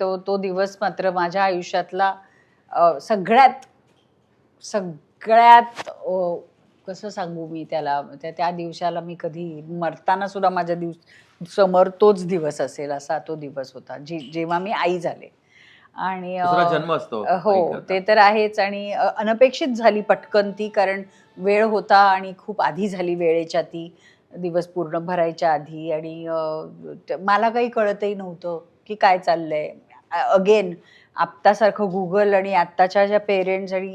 तो तो दिवस मात्र माझ्या आयुष्यातला सगळ्यात सगळ्यात कसं सांगू मी त्याला? त्या त्या दिवसाला मी कधी मरताना सुद्धा माझ्या दिवस समोर तोच दिवस असेल असा तो दिवस होता जी जेव्हा मी आई झाले. आणि जन्म असतो हो. ते तर आहेच. आणि अनपेक्षित झाली पटकन ती कारण वेळ होता आणि खूप आधी झाली वेळेच्या ती दिवस पूर्ण भरायच्या आधी. आणि मला काही कळतही नव्हतं की काय चाललंय. अगेन आत्तासारखं गुगल आणि आत्ताच्या ज्या पेरेंट्स आणि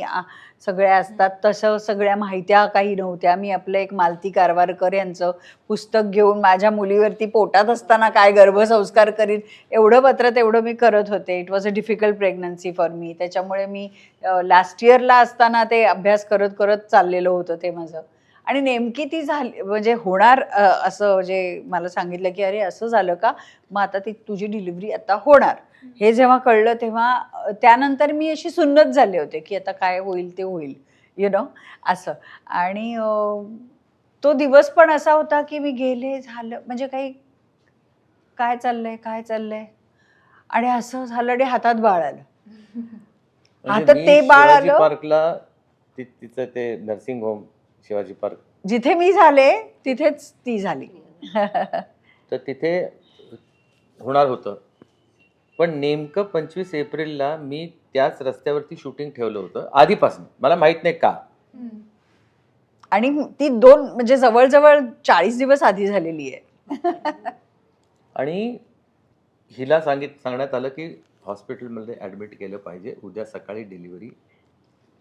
सगळ्या असतात तसं सगळ्या माहित्या काही नव्हत्या. मी आपलं एक मालती कारवारकर यांचं पुस्तक घेऊन माझ्या मुलीवरती पोटात असताना काय गर्भसंस्कार करीन एवढं पत्र तेवढं मी करत होते. It was a difficult pregnancy for me त्याच्यामुळे मी लास्ट इयरला असताना ते अभ्यास करत करत चाललेलं होतं ते माझं. आणि नेमकी ती झाली म्हणजे होणार असं जे मला सांगितलं की अरे असं झालं का? मग आता ती तुझी डिलिव्हरी आता होणार. हे जेव्हा कळलं तेव्हा त्यानंतर मी अशी सुन्नत झाले होते की आता काय होईल ते होईल यु नो असं. आणि तो दिवस पण असा होता की मी गेले झालं म्हणजे काही काय चाललंय काय चाललंय? आणि असं झालं आणि हातात बाळ आलं. म्हणजे आता मी ते बाळ आलं? पार्कला तिचं ते नर्सिंग होम शिवाजी पार्क. जिथे मी झाले तिथेच ती झाली. तर तिथे होणार होतं. पण नेमकं पंचवीस एप्रिलला मी त्याच रस्त्यावरती शूटिंग ठेवलं होतं आधीपासून. मला माहीत नाही का. आणि ती दोन म्हणजे जवळजवळ चाळीस दिवस आधी झालेली आहे. आणि हिला सांगित सांगण्यात आलं की हॉस्पिटलमध्ये ॲडमिट केलं पाहिजे उद्या सकाळी डिलिव्हरी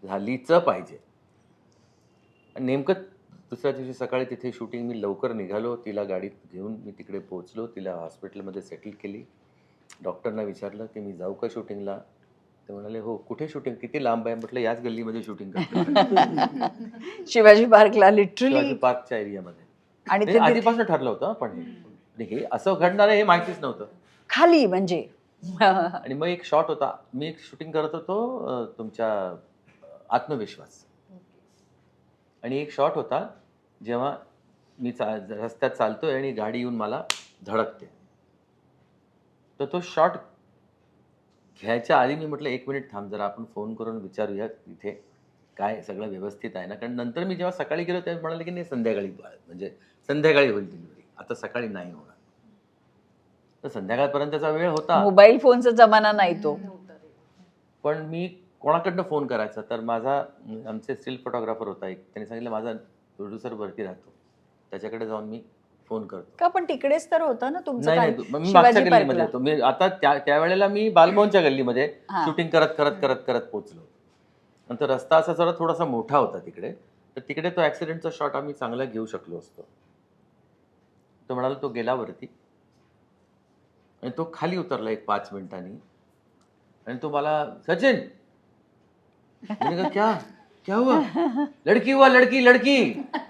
झालीच पाहिजे. नेमकं दुसऱ्या दिवशी सकाळी तिथे शूटिंग मी लवकर निघालो. तिला गाडीत घेऊन मी तिकडे पोहोचलो. तिला हॉस्पिटलमध्ये सेटल केली. डॉक्टरना विचारलं की मी जाऊ का शूटिंगला ते म्हणाले हो कुठे शूटिंग किती लांब आहे? म्हटलं याच गल्लीमध्ये शूटिंग करतो. शिवाजी पार्कला शिवाजी लिटरली पार्कच्या एरियामध्ये आणि ते तिथे- आधीपासून ठरलं होतं पण हे असं घडणार आहे हे माहितीच नव्हतं. खाली म्हणजे. आणि मग एक शॉट होता. मी एक शूटिंग करत होतो तुमच्या आत्मविश्वास. आणि एक शॉट होता जेव्हा मी चा रस्त्यात चालतोय आणि गाडी येऊन मला धडकते. तर तो शॉट घ्यायच्या आधी मी म्हटलं एक मिनिट थांब जरा आपण फोन करून विचारूया इथे काय सगळं व्यवस्थित आहे ना? कारण नंतर मी जेव्हा सकाळी गेलो तेव्हा म्हणाले की नाही संध्याकाळी बाळ- म्हणजे संध्याकाळी होईल डिलिव्हरी आता सकाळी नाही होणार. तर संध्याकाळपर्यंतचा वेळ होता. मोबाईल फोनचा जमाना नाही तो. पण मी कोणाकडनं फोन करायचा? तर माझा आमचे स्टील फोटोग्राफर होता एक. त्याने सांगितलं माझा प्रोड्युसर वरती राहतो. त्याच्याकडे जाऊन मी फोन करतो. का पण तिकडेच तर होतं ना तुमचं नाही काय? मी मागच्या शिवाजी गल्लीमध्ये पार्कला. होतो. मी आता त्या त्यावेळेला मी बालभवनच्या गल्लीमध्ये हा. शूटिंग करत करत करत करत पोहोचलो. नंतर रस्ता असा जरा थोडासा मोठा होता तिकडे. तर तिकडे तो ऍक्सिडेंटचा शॉट आम्ही चांगला घेऊ शकलो असतो. तो म्हणाला तो गेला वरती. आणि तो खाली उतरला एक पाच मिनिटांनी. आणि तो मला सचिन मैंने कहा क्या? क्या हुआ? लड़की हुआ लड़की लड़की।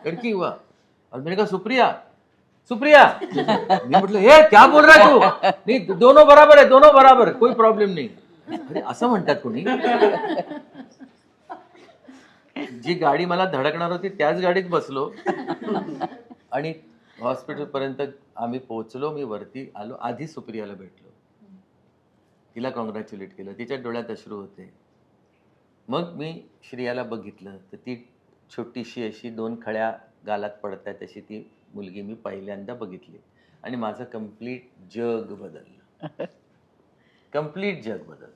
लड़की हुआ। और मैंने कहा सुप्रिया सुप्रिया। मी म्हटलं हे क्या बोल रहा है तू? नाही दोनों बराबर आहे दोनों बराबर कोई प्रॉब्लेम नाही। अरे असं म्हणतात कोणी? जी गाडी मला धडकणार होती त्याच गाडीत बसलो आणि हॉस्पिटल पर्यंत आम्ही पोहोचलो मी वरती आलो आधी सुप्रियाला भेटलो. तिला कॉंग्रॅच्युलेट केलं तिच्या डोळ्यात अश्रू होते. मग मी श्रियाला बघितलं तर ती छोटीशी अशी दोन खळ्या गालात पडतात अशी ती मुलगी मी पहिल्यांदा बघितली. आणि माझं कंप्लीट जग बदललं. कंप्लीट जग बदललं.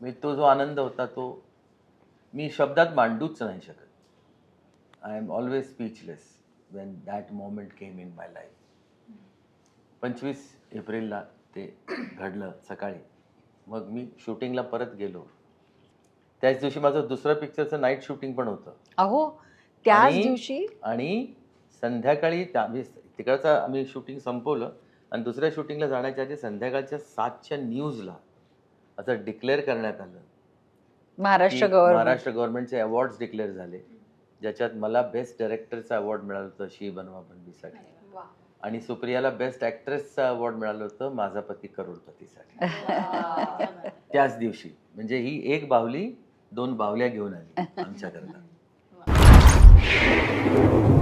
मी तो जो आनंद होता तो मी शब्दात मांडूच नाही शकत. I am always speechless when that moment came in my life पंचवीस एप्रिलला ते घडलं सकाळी. मग मी शूटिंगला परत गेलो. त्याच दिवशी माझं दुसरं पिक्चरचं नाईट शूटिंग पण होतं. अहो त्याच आणि- दिवशी? आणि संध्याकाळी त्या आम्ही तिकडचं आम्ही शूटिंग संपवलं आणि दुसऱ्या शूटिंगला जाण्याच्या आधी संध्याकाळच्या सातच्या न्यूजला असं डिक्लेअर करण्यात आलं. महाराष्ट्र की गव्हर्नमेंट महाराष्ट्र गव्हर्नमेंटचे अवॉर्ड्स डिक्लेअर झाले. ज्याच्यात मला बेस्ट डायरेक्टरचा अवॉर्ड मिळालं होतं शी बनवा बनवीसाठी. आणि सुप्रियाला बेस्ट ॲक्ट्रेसचा अवॉर्ड मिळालं होतं माझा पती करोडपतीसाठी. त्याच दिवशी. म्हणजे ही एक बाहुली दोन बावल्या घेऊन आली आमच्याकरता.